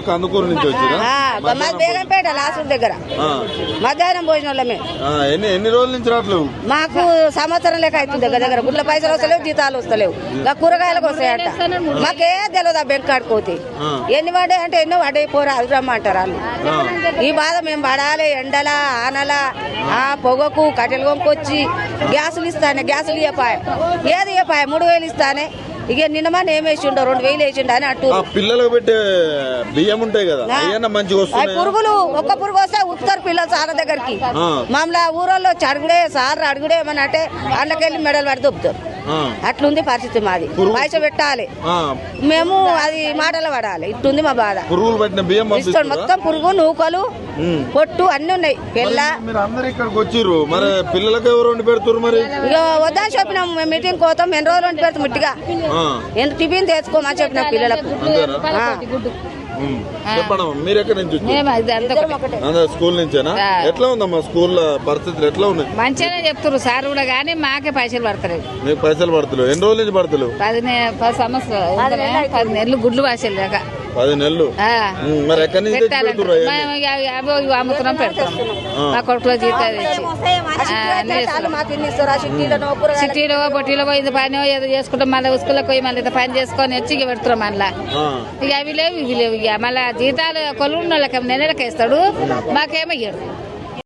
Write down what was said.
కందుకూరు నుంచి వచ్చిరా? బేగంపేట దగ్గర. మధ్యాహ్నం భోజనంలో ఎన్ని ఎన్ని రోజుల నుంచి రావట్లేవు? మాకు సంవత్సరం లెక్క అవుతుంది దగ్గర దగ్గర. గుడ్ల పైసలు వస్తలేవు జీతాలు వస్తలేవు. ఇంకా కూరగాయలకు వస్తాయట. మాకే తెలియదు ఆ బెంక్ కాడుకోతే. ఎన్ని పడ్డాయి అంటే ఎన్నో పడ్డాయి పోరా అది రమ్మంటారు వాళ్ళు. ఈ బాధ మేము పడాలి ఎండల ఆనల ఆ పొగకు కట్టెలు కొనుక్కొచ్చి గ్యాసులు ఇస్తానే గ్యాసులు ఇవ్వపాయ ఏది ఇవ్వపాయ మూడు వేలు ఇస్తానే. ఇక నిన్నమా ఏమేసి ఉండవు రెండు వేలు వేసిండు అని అట్టు ఆ పిల్లలకు పెట్టే బియ్యం ఉంటాయి కదా పురుగులు ఒక్క పురుగు వస్తే ఉత్తరు పిల్లలు సార్ దగ్గరికి. మమ్మల్ని ఊరోళ్ళు అడుగుడే సార్ అడుగుడే అంటే అన్నకెళ్ళి మెడలు పడి దొబ్బుతారు అట్లుంది పరిస్థితి మాది. పైస పెట్టాలి. మేము అది మాటలు పడాలి. ఇట్లుంది మా బాధ. పురుగులు పట్టిన బియ్యం ఇస్తాడు? మొత్తం పురుగు నూకలు. పొట్టు అన్ని ఉన్నాయి. పిల్ల మీరు అందరు ఇక్కడికి వచ్చిర్రు. మరి పిల్లలకు ఎవరు వండి పెడుతురు మరి? ఇక వద్దని చెప్పినాం. మేము మీటింగ్ పోతాం. ఎన్ని రోజులు వండి పెడతాం ఇట్టుగా. ఎంత టిఫిన్ తెచ్చుకోమని చెప్పిన పిల్లలకు. చెప్పండి మీరు ఎక్కడి నుంచి స్కూల్ నుంచేనా. ఎట్లా ఉందమ్మా స్కూల్ పరిస్థితులు? ఎట్లా ఉన్నాయి? మంచిగానే చెప్తారు సార్ కూడా కానీ మాకే పైసలు పడతలేదు. మీకు పైసలు పడతలేవు. ఎన్ని రోజుల నుంచి పడతలేవు? పది పది సంవత్సరాలు? పది నెలలు గుడ్లు వాసలు లేక పది నెలలు. మరి ఎక్కడి నుంచి? మేము అమ్ముతున్నాం పెడతాం. మా కొడుకులో జీతాలు సిటీలో పొట్టిలో పోయింది పని ఏదో చేసుకుంటాం. మళ్ళీ ఉసుకులకు పోయి మళ్ళీ పని చేసుకొని వచ్చి ఇక పెడతాం మళ్ళీ. ఆ, ఇక అవి లేవు ఇవి లేవు ఇక. మళ్ళీ జీతాలు కొలువున్న వాళ్ళకి నెలలకి వేస్తాడు మాకేమో ఇయ్యడు.